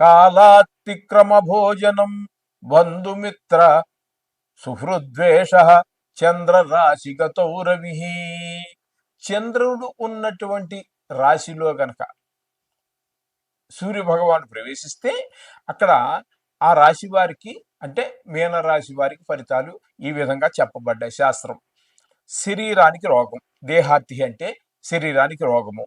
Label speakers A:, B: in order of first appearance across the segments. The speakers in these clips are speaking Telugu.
A: కాలాతిక్రమ భోజనం బంధుమిత్ర సుహృద్వేష చంద్ర రాశి రవి. చంద్రుడు ఉన్నటువంటి రాశిలో గనక సూర్య భగవాను ప్రవేశిస్తే అక్కడ ఆ రాశి వారికి అంటే మీన రాశి వారికి ఫలితాలు ఈ విధంగా చెప్పబడ్డాయి. శాస్త్రం శరీరానికి రోగం. దేహార్తి అంటే శరీరానికి రోగము.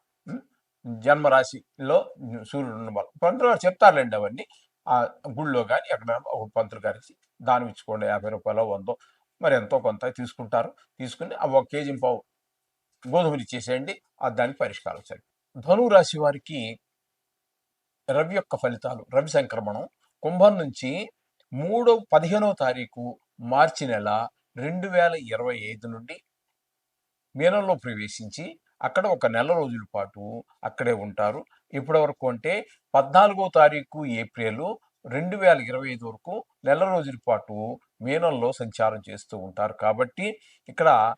A: జన్మరాశిలో సూర్యుడు ఉన్న వాళ్ళు పంతులు గారు చెప్తారులేండి అవన్నీ. ఆ గుళ్ళో కానీ ఎక్కడ ఒక పంతులు గారికి దానం ఇచ్చుకోండి. యాభై రూపాయలు వందో మరి ఎంతో కొంత తీసుకుంటారు. తీసుకుని ఆ ఒక కేజీ పావు గోధుమలు ఇచ్చేసేయండి. ఆ దానికి పరిష్కారం సరి. ధను రాశి వారికి రవి యొక్క ఫలితాలు రవి సంక్రమణం. కుంభం నుంచి మూడో పదిహేనవ తారీఖు మార్చి నెల రెండు వేల ఇరవై ఐదు నుండి మీనంలో ప్రవేశించి అక్కడ ఒక నెల రోజుల పాటు అక్కడే ఉంటారు. ఇప్పటి వరకు అంటే పద్నాలుగో తారీఖు ఏప్రిల్ రెండు వేల ఇరవై ఐదు వరకు నెల రోజుల పాటు మీనంలో సంచారం చేస్తూ ఉంటారు. కాబట్టి ఇక్కడ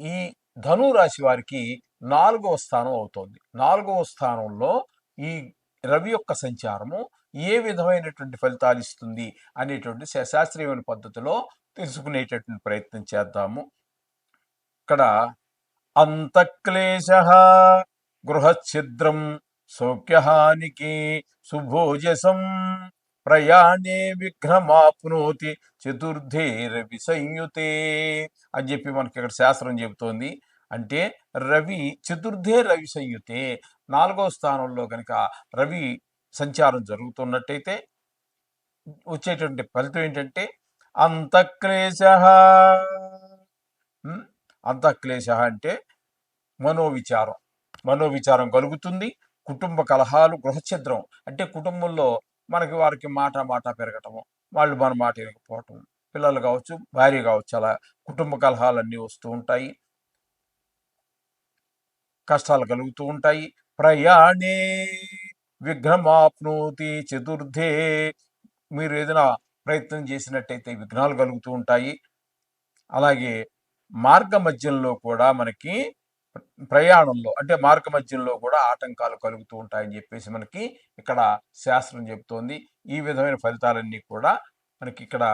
A: ఈ ధను రాశి వారికి నాలుగవ స్థానం అవుతుంది. నాలుగవ స్థానంలో ఈ రవి యొక్క సంచారము ఏ విధమైనటువంటి ఫలితాలు ఇస్తుంది అనేటువంటి శా- శాస్త్రీయమైన పద్ధతిలో తెలుసుకునేటటువంటి ప్రయత్నం చేద్దాము. ఇక్కడ అంతక్లేశ గృహఛిద్రం సౌఖ్యహానికి సుభోజసం ప్రయాణే విఘ్నమాప్నోతి చతుర్థే రవి సంయుతే అని చెప్పి మనకి ఇక్కడ శాస్త్రం చెబుతోంది. అంటే రవి చతుర్థే రవి సంయుతే నాలుగో స్థానంలో కనుక రవి సంచారం జరుగుతున్నట్టయితే వచ్చేటువంటి ఫలితం ఏంటంటే అంతక్లేశ. అంతఃక్లేశ అంటే మనోవిచారం. మనోవిచారం కలుగుతుంది కుటుంబ కలహాలు గృహఛిద్రం అంటే కుటుంబంలో మనకి వారికి మాట మాట పెరగటము వాళ్ళు మన మాట వినకపోవటం. పిల్లలు కావచ్చు భార్య కావచ్చు అలా కుటుంబ కలహాలన్నీ వస్తూ ఉంటాయి. కష్టాలు కలుగుతూ ఉంటాయి. ప్రయాణే విఘ్నమాప్నోతి చతుర్థే. మీరు ఏదైనా ప్రయత్నం చేసినట్టయితే విఘ్నాలు కలుగుతూ ఉంటాయి. అలాగే మార్గ మధ్యంలో కూడా మనకి ప్రయాణంలో అంటే మార్గ మధ్యంలో కూడా ఆటంకాలు కలుగుతూ ఉంటాయని చెప్పేసి మనకి ఇక్కడ శాస్త్రం చెబుతోంది. ఈ విధమైన ఫలితాలన్నీ కూడా మనకి ఇక్కడ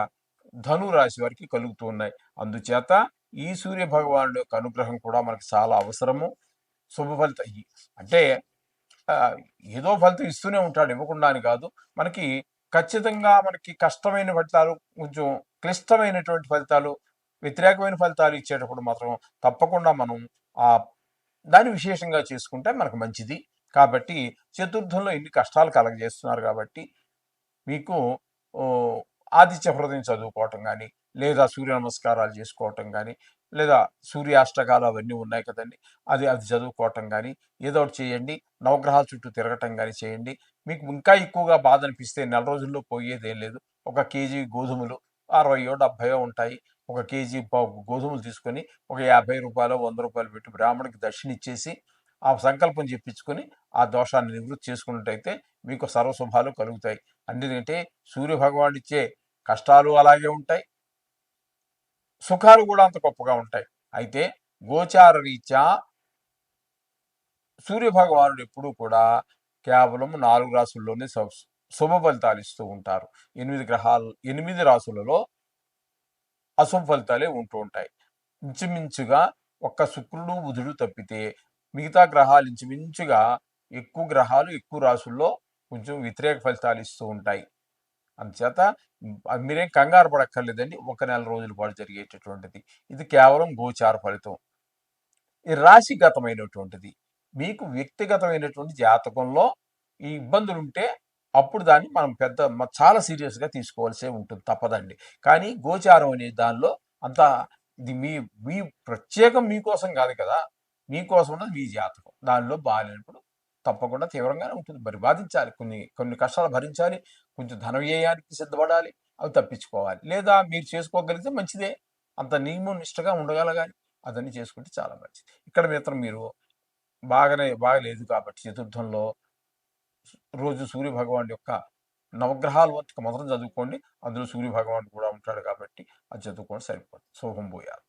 A: ధను రాశి వారికి కలుగుతూ ఉన్నాయి. అందుచేత ఈ సూర్య భగవానుడు యొక్క అనుగ్రహం కూడా మనకి చాలా అవసరము. శుభ ఫలితం అంటే ఏదో ఫలితం ఇస్తూనే ఉంటాడు ఇవ్వకుండా అని కాదు. మనకి ఖచ్చితంగా మనకి కష్టమైన ఫలితాలు కొంచెం క్లిష్టమైనటువంటి ఫలితాలు వ్యతిరేకమైన ఫలితాలు ఇచ్చేటప్పుడు మాత్రం తప్పకుండా మనం ఆ దాన్ని విశేషంగా చేసుకుంటే మనకు మంచిది. కాబట్టి చతుర్థంలో ఇన్ని కష్టాలు కలగజేస్తున్నారు కాబట్టి మీకు ఆదిత్య హృదయం చదువుకోవటం కానీ లేదా సూర్య నమస్కారాలు చేసుకోవటం కానీ లేదా సూర్యాష్టకాలు అవన్నీ ఉన్నాయి కదండి అది అది చదువుకోవటం కానీ ఏదో ఒకటి చేయండి. నవగ్రహాల చుట్టూ తిరగటం కానీ చేయండి. మీకు ఇంకా ఎక్కువగా బాధ అనిపిస్తే నెల రోజుల్లో పోయేదేం లేదు. ఒక కేజీ గోధుమలు అరవయో డెబ్భయో ఉంటాయి. ఒక కేజీ పావు గోధుమలు తీసుకొని ఒక యాభై రూపాయలు వంద రూపాయలు పెట్టి బ్రాహ్మణికి దక్షిణ ఇచ్చేసి ఆ సంకల్పం చెప్పించుకొని ఆ దోషాన్ని నివృత్తి చేసుకున్నట్టయితే మీకు సర్వశుభాలు కలుగుతాయి. అందుకంటే సూర్య భగవానుడు ఇచ్చే కష్టాలు అలాగే ఉంటాయి. సుఖాలు కూడా అంత గొప్పగా ఉంటాయి. అయితే గోచార రీత్యా సూర్య భగవానుడు ఎప్పుడూ కూడా కేవలం నాలుగు రాసుల్లోనే శుభ ఫలితాలు ఇస్తూ ఉంటారు. ఎనిమిది గ్రహాలు ఎనిమిది రాసులలో అశుభ ఫలితాలే ఉంటూ ఉంటాయి. ఇంచుమించుగా ఒక్క శుక్రుడు బుధుడు తప్పితే మిగతా గ్రహాలు ఇంచుమించుగా ఎక్కువ గ్రహాలు ఎక్కువ రాసుల్లో కొంచెం వ్యతిరేక ఫలితాలు ఇస్తూ ఉంటాయి. అందుచేత అది మీరేం కంగారు పడక్కర్లేదండి. ఒక నెల రోజుల పాటు జరిగేటటువంటిది. ఇది కేవలం గోచార ఫలితం. ఈ రాశిగతమైనటువంటిది. మీకు వ్యక్తిగతమైనటువంటి జాతకంలో ఈ ఇబ్బందులు ఉంటే అప్పుడు దాన్ని మనం పెద్ద మ- చాలా సీరియస్గా తీసుకోవాల్సి ఉంటుంది తప్పదండి. కానీ గోచారం అనే దానిలో అంత ఇది మీ మీ ప్రత్యేకం మీకోసం కాదు కదా! మీకోసం ఉన్నది మీ జాతకం. దానిలో బాగాలేనప్పుడు తప్పకుండా తీవ్రంగానే ఉంటుంది. మరి బాధించాలి కొన్ని కొన్ని కష్టాలు భరించాలి. కొంచెం ధన వ్యయానికి సిద్ధపడాలి. అవి తప్పించుకోవాలి. లేదా మీరు చేసుకోగలిగితే మంచిదే. అంత నియమం నిష్టగా ఉండగలగాలి. అదన్నీ చేసుకుంటే చాలా మంచిది. ఇక్కడ మిత్రం మీరు బాగానే బాగలేదు కాబట్టి చతుర్థంలో రోజు సూర్య భగవాన్ యొక్క నవగ్రహాల వంతుకు మొదలు చదువుకోండి. అందులో సూర్య భగవాన్ కూడా ఉంటాడు కాబట్టి అది చదువుకోండి సరిపోతుంది శుభం పోయారు